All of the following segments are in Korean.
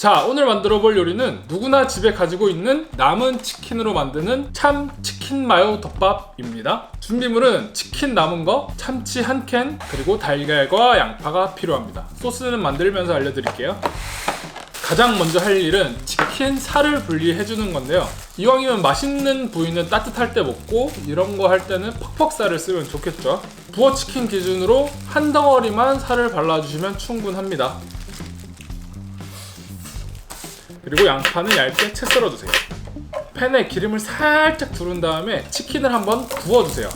자 오늘 만들어 볼 요리는 누구나 집에 가지고 있는 남은 치킨으로 만드는 참 치킨 마요 덮밥입니다 준비물은 치킨 남은 거, 참치 한 캔, 그리고 달걀과 양파가 필요합니다 소스는 만들면서 알려드릴게요 가장 먼저 할 일은 치킨 살을 분리해 주는 건데요. 이왕이면 맛있는 부위는 따뜻할 때 먹고 이런 거 할 때는 퍽퍽 살을 쓰면 좋겠죠. 부어 치킨 기준으로 한 덩어리만 살을 발라주시면 충분합니다. 그리고 양파는 얇게 채 썰어주세요. 팬에 기름을 살짝 두른 다음에 치킨을 한번 구워주세요.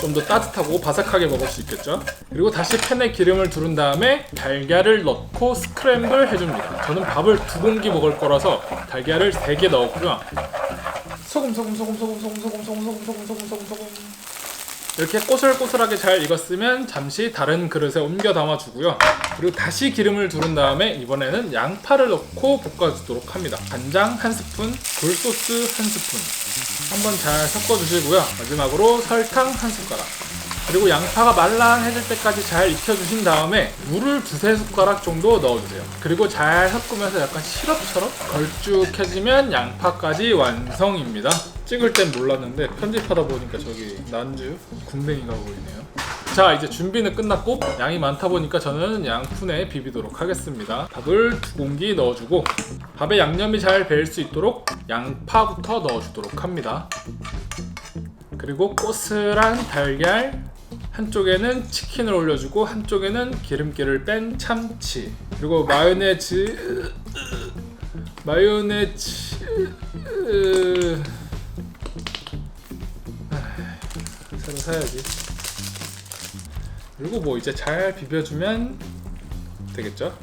좀 더 따뜻하고 바삭하게 먹을 수 있겠죠. 그리고 다시 팬에 기름을 두른 다음에 달걀을 넣고 스크램블 해줍니다. 저는 밥을 두 공기 먹을 거라서 달걀을 세 개 넣었고요. 소금 소금 소금 소금 소금 소금 소금 소금 소금 소금 소금 소금 이렇게 꼬슬꼬슬하게 잘 익었으면 잠시 다른 그릇에 옮겨 담아주고요. 그리고 다시 기름을 두른 다음에 이번에는 양파를 넣고 볶아주도록 합니다. 간장 한 스푼, 굴소스 한 스푼 한번 잘 섞어주시고요. 마지막으로 설탕 한 숟가락 그리고 양파가 말랑해질 때까지 잘 익혀주신 다음에 물을 두세 숟가락 정도 넣어주세요. 그리고 잘 섞으면서 약간 시럽처럼 걸쭉해지면 양파까지 완성입니다. 찍을 땐 몰랐는데 편집하다 보니까 저기 난주 궁뎅이가 보이네요. 자 이제 준비는 끝났고 양이 많다 보니까 저는 양푼에 비비도록 하겠습니다. 밥을 두 공기 넣어주고 밥에 양념이 잘 배일 수 있도록 양파부터 넣어주도록 합니다. 그리고 꼬슬한 달걀 한쪽에는 치킨을 올려주고 한쪽에는 기름기를 뺀 참치 그리고 마요네즈 마요네즈 아, 새로 사야지 그리고 뭐 이제 잘 비벼주면 되겠죠?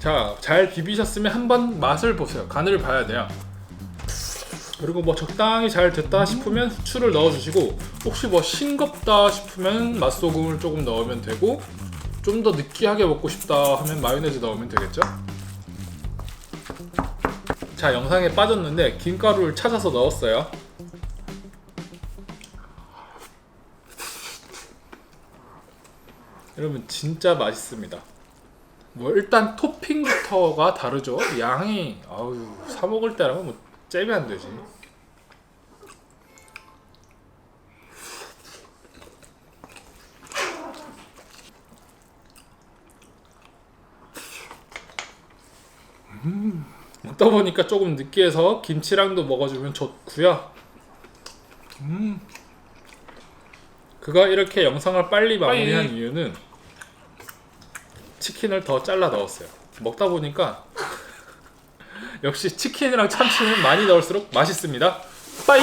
자, 잘 비비셨으면 한번 맛을 보세요. 간을 봐야 돼요. 그리고 뭐 적당히 잘 됐다 싶으면 후추를 넣어주시고 혹시 뭐 싱겁다 싶으면 맛소금을 조금 넣으면 되고 좀 더 느끼하게 먹고 싶다 하면 마요네즈 넣으면 되겠죠? 자 영상에 빠졌는데 김가루를 찾아서 넣었어요. 여러분 진짜 맛있습니다. 뭐 일단 토핑부터가 다르죠? 양이 아우 사 먹을 때랑은 뭐 잽이 안 되지. 음, 먹다 보니까 조금 느끼해서 김치랑도 먹어주면 좋고요. 음. 그가 이렇게 영상을 빨리 마무리한. 이유는 치킨을 더 잘라 넣었어요. 먹다 보니까 역시 치킨이랑 참치는 많이 넣을수록 맛있습니다. 빠이